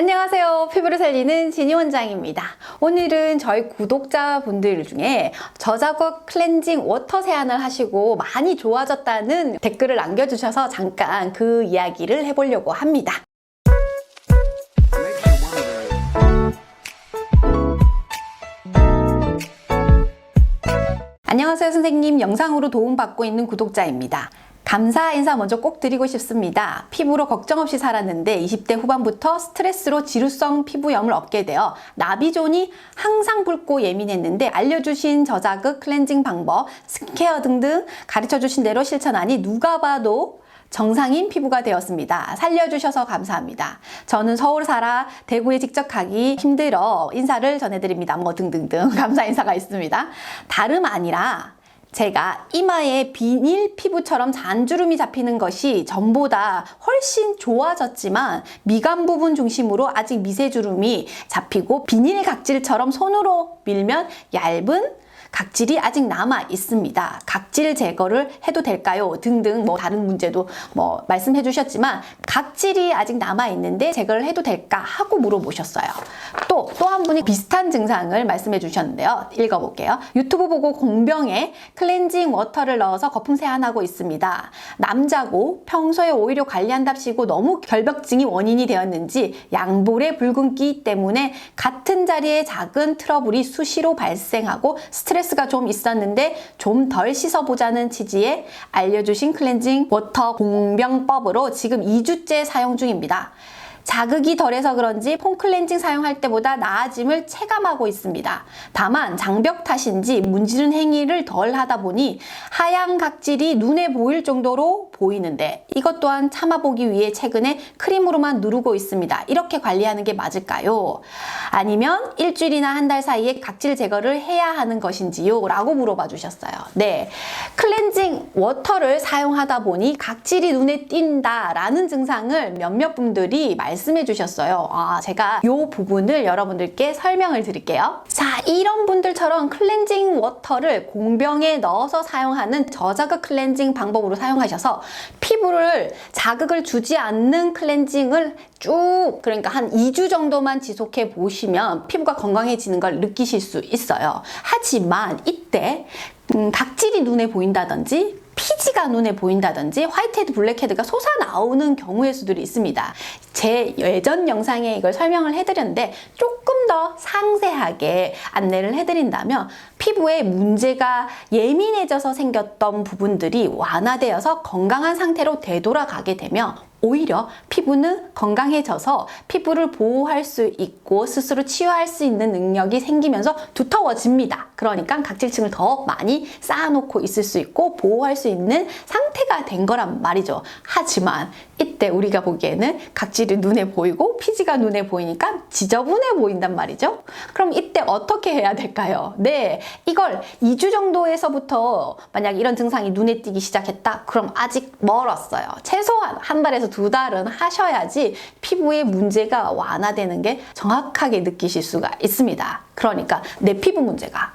안녕하세요. 피부를 살리는 진희 원장입니다. 오늘은 저희 구독자분들 중에 저자극 클렌징 워터 세안을 하시고 많이 좋아졌다는 댓글을 남겨주셔서 잠깐 그 이야기를 해보려고 합니다. 안녕하세요, 선생님. 영상으로 도움받고 있는 구독자입니다. 감사 인사 먼저 꼭 드리고 싶습니다. 피부로 걱정 없이 살았는데 20대 후반부터 스트레스로 지루성 피부염을 얻게 되어 나비존이 항상 붉고 예민했는데 알려주신 저자극 클렌징 방법, 스킨케어 등등 가르쳐주신 대로 실천하니 누가 봐도 정상인 피부가 되었습니다. 살려주셔서 감사합니다. 저는 서울 살아 대구에 직접 가기 힘들어 인사를 전해드립니다. 뭐 등등등 감사 인사가 있습니다. 다름 아니라 제가 이마에 비닐 피부처럼 잔주름이 잡히는 것이 전보다 훨씬 좋아졌지만 미간 부분 중심으로 아직 미세주름이 잡히고 비닐 각질처럼 손으로 밀면 얇은 각질이 아직 남아 있습니다. 각질 제거를 해도 될까요? 등등 뭐 다른 문제도 뭐 말씀해 주셨지만 각질이 아직 남아 있는데 제거를 해도 될까 하고 물어보셨어요. 또 또 한 분이 비슷한 증상을 말씀해 주셨는데요. 읽어볼게요. 유튜브 보고 공병에 클렌징 워터를 넣어서 거품 세안하고 있습니다. 남자고 평소에 오히려 관리한답시고 너무 결벽증이 원인이 되었는지 양볼의 붉은기 때문에 같은 자리에 작은 트러블이 수시로 발생하고 스트레스 가 좀 있었는데 좀 덜 씻어보자는 취지에 알려주신 클렌징 워터 공병법으로 지금 2주째 사용 중입니다. 자극이 덜해서 그런지 폼 클렌징 사용할 때보다 나아짐을 체감하고 있습니다. 다만 장벽 탓인지 문지른 행위를 덜 하다 보니 하얀 각질이 눈에 보일 정도로 보이는데 이것 또한 참아보기 위해 최근에 크림으로만 누르고 있습니다. 이렇게 관리하는 게 맞을까요? 아니면 일주일이나 한 달 사이에 각질 제거를 해야 하는 것인지요? 라고 물어봐 주셨어요. 네. 클렌징 워터를 사용하다 보니 각질이 눈에 띈다 라는 증상을 몇몇 분들이 말 씀해 주셨어요. 아, 제가 이 부분을 여러분들께 설명을 드릴게요. 자, 이런 분들처럼 클렌징 워터를 공병에 넣어서 사용하는 저자극 클렌징 방법으로 사용하셔서 피부를 자극을 주지 않는 클렌징을 쭉 그러니까 한 2주 정도만 지속해 보시면 피부가 건강해지는 걸 느끼실 수 있어요. 하지만 이때 음, 각질이 눈에 보인다든지 피지가 눈에 보인다든지 화이트헤드, 블랙헤드가 솟아나오는 경우의 수들이 있습니다. 제 예전 영상에 이걸 설명을 해드렸는데 조금 더 상세하게 안내를 해드린다면 피부에 문제가 예민해져서 생겼던 부분들이 완화되어서 건강한 상태로 되돌아가게 되면 오히려 피부는 건강해져서 피부를 보호할 수 있고 스스로 치유할 수 있는 능력이 생기면서 두터워집니다. 그러니까 각질층을 더 많이 쌓아놓고 있을 수 있고 보호할 수 있는 상태가 된 거란 말이죠. 하지만 이 때 우리가 보기에는 각질이 눈에 보이고 피지가 눈에 보이니까 지저분해 보인단 말이죠. 그럼 이때 어떻게 해야 될까요? 네, 이걸 2주 정도에서부터 만약 이런 증상이 눈에 띄기 시작했다? 그럼 아직 멀었어요. 최소한 한 달에서 두 달은 하셔야지 피부에 문제가 완화되는 게 정확하게 느끼실 수가 있습니다. 그러니까 내 피부 문제가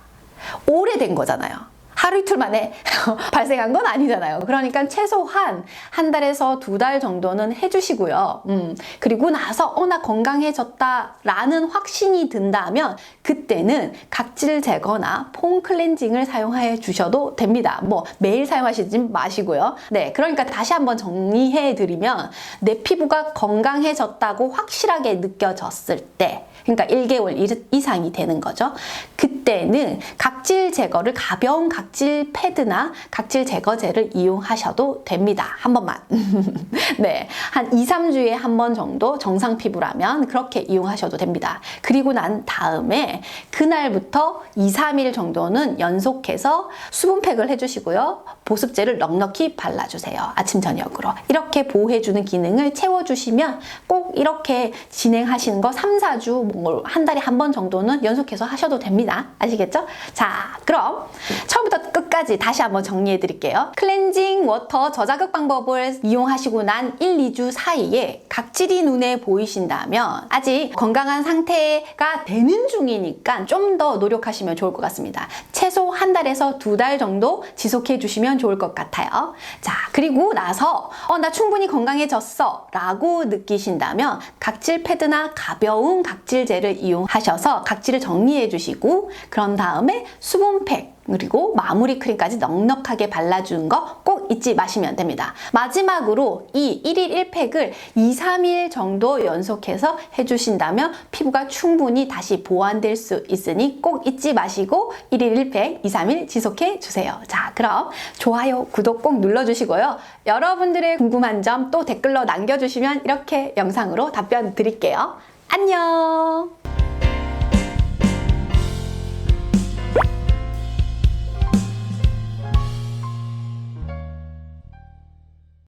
오래된 거잖아요. 하루 이틀 만에 발생한 건 아니잖아요. 그러니까 최소한 한 달에서 두 달 정도는 해주시고요. 음, 그리고 나서 어, 나 건강해졌다라는 확신이 든다면 그때는 각질 제거나 폼 클렌징을 사용해 주셔도 됩니다. 뭐 매일 사용하시지 마시고요. 네, 그러니까 다시 한번 정리해 드리면 내 피부가 건강해졌다고 확실하게 느껴졌을 때 그러니까 1개월 이상이 되는 거죠. 그때는 각질 제거를 가벼운 각질 패드나 각질 제거제를 이용하셔도 됩니다. 한 번만. 네. 한 2, 3주에 한 번 정도 정상 피부라면 그렇게 이용하셔도 됩니다. 그리고 난 다음에 그날부터 2, 3일 정도는 연속해서 수분팩을 해주시고요. 보습제를 넉넉히 발라주세요. 아침, 저녁으로. 이렇게 보호해주는 기능을 채워주시면 꼭 이렇게 진행하시는 거 3, 4주 한 달에 한 번 정도는 연속해서 하셔도 됩니다. 아시겠죠? 자, 그럼 처음부터 끝까지 다시 한번 정리해 드릴게요. 클렌징 워터 저자극 방법을 이용하시고 난 1, 2주 사이에 각질이 눈에 보이신다면 아직 건강한 상태가 되는 중이니까 좀 더 노력하시면 좋을 것 같습니다. 최소 한 달에서 두 달 정도 지속해 주시면 좋을 것 같아요. 자, 그리고 나서, 어, 나 충분히 건강해졌어. 라고 느끼신다면 각질 패드나 가벼운 각질제를 이용하셔서 각질을 정리해 주시고, 그런 다음에 수분팩, 그리고 마무리 크림까지 넉넉하게 발라주는 거꼭 잊지 마시면 됩니다. 마지막으로 이 1일 1팩을 2, 3일 정도 연속해서 해주신다면 피부가 충분히 다시 보완될 수 있으니 꼭 잊지 마시고 1일 1팩 2, 3일 지속해 주세요. 자, 그럼 좋아요, 구독 꼭 눌러주시고요. 여러분들의 궁금한 점 또 댓글로 남겨주시면 이렇게 영상으로 답변 드릴게요. 안녕!